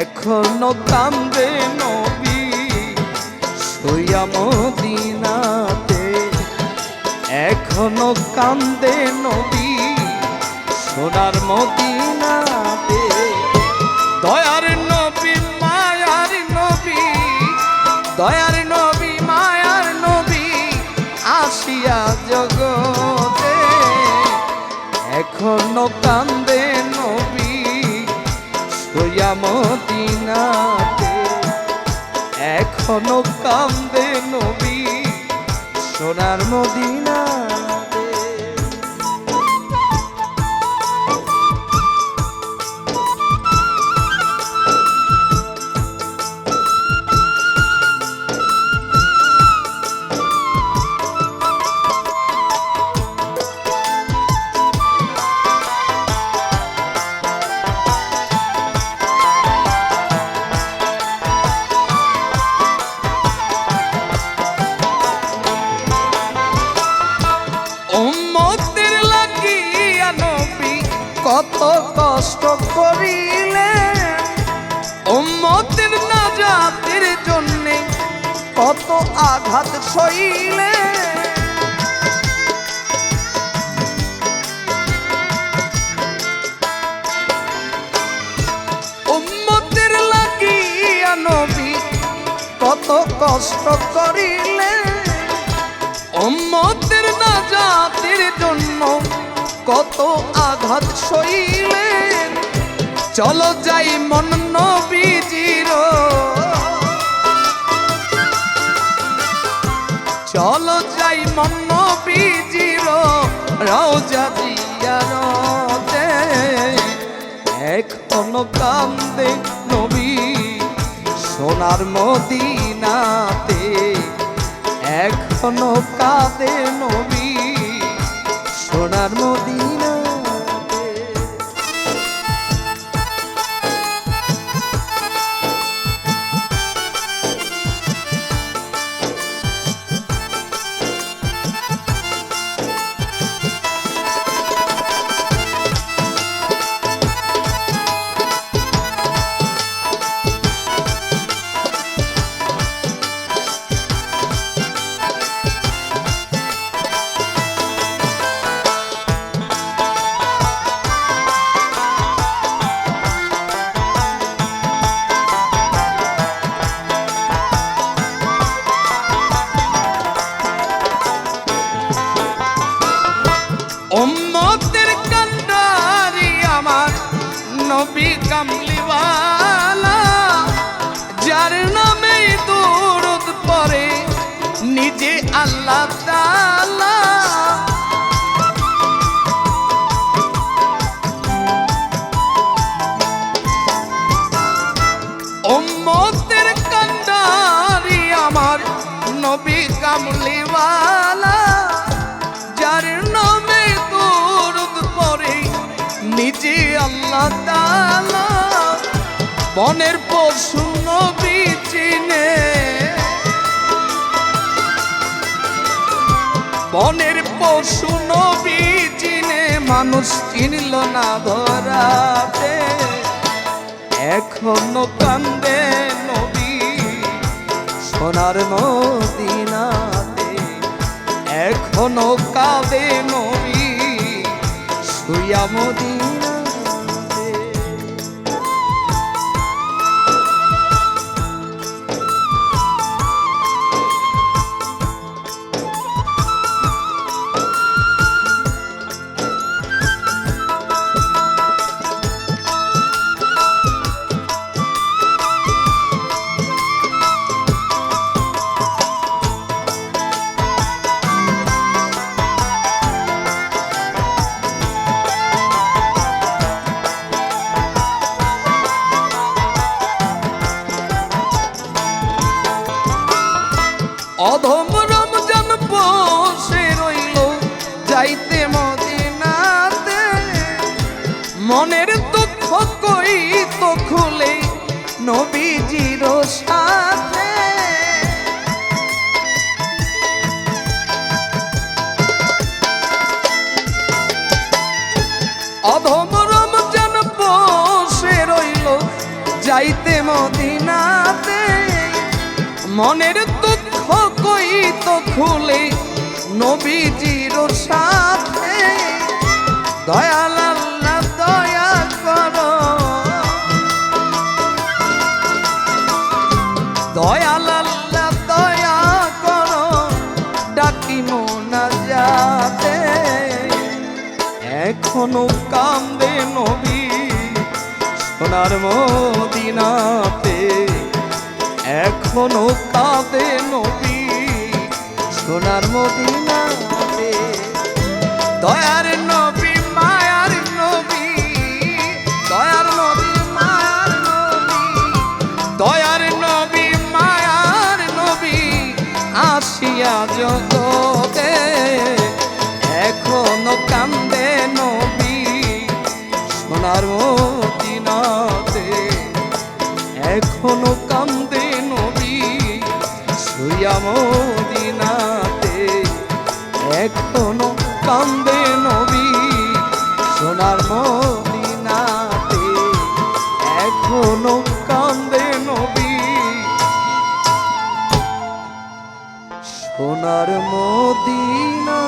এখনও কান্দে নবী, শুয়া মদিনাতে। এখনও কান্দে নবী, সোনার মদিনাতে। দয়ার নবী, মায়ার নবী, দয়ার নবী, মায়ার নবী, আসিয়া জগতে। এখনও কান্দে মদিনাতে এখনও কান্দে নবী সোনার মদিনাতে কত কষ্ট করিলে উম্মতের নাজাতের জন্যে কত আঘাত সইলে। উম্মতের লাগিয়া নবী কত কষ্ট করিলে। উম্মতের নাজাতের জন্য কত আঘাত সইলেন চলো যাই মন নবীজির চলো যাই মন নবীজির রওজা জিয়ারতে এখনও কান্দে নবী সোনার মদিনাতে। এখনও কাঁদে নবী সোনার মদিনাতে উম্মতের কান্ডারি আমার নবী কামলিওয়ালা যার নামে দৌড়ত পরে নিজে আল্লাহ তাআলা বনের পশু নবী চিনে। বনের পশু নবী চিনে, মানুষ চিনল না ধরাতে। এখনও কান্দে নবী সোনার মদিনাতে। এখনও কাঁদে নবী শুয়া মদিনাতে। অধম রমজান বসে রইল যাইতে মদিনাতে। মনের দুঃখ কই তো খুলে নবীজির সাথে। অধম রমজান বসে রইল যাইতে মদিনাতে। মনের দুঃখ তো খুলে নবীজির সাথে। দয়াল আল্লাহ দয়া করো। দয়াল আল্লাহ দয়া করো ডাকি মোনা যাতে। এখনও কান্দে নবী সোনার মদিনাতে। এখনও কাঁদে নবী সোনার মদিনাতে। দয়ার নবী, মায়ার নবী, দয়ার নবী, মায়ার নবী, দয়ার নবী, মায়ার নবী, আসিয়া জগতে এখনও কান্দে নবী। সোনার মদিনাতে এখনও কান্দে নবী। শুয়া সোনার মদিনা।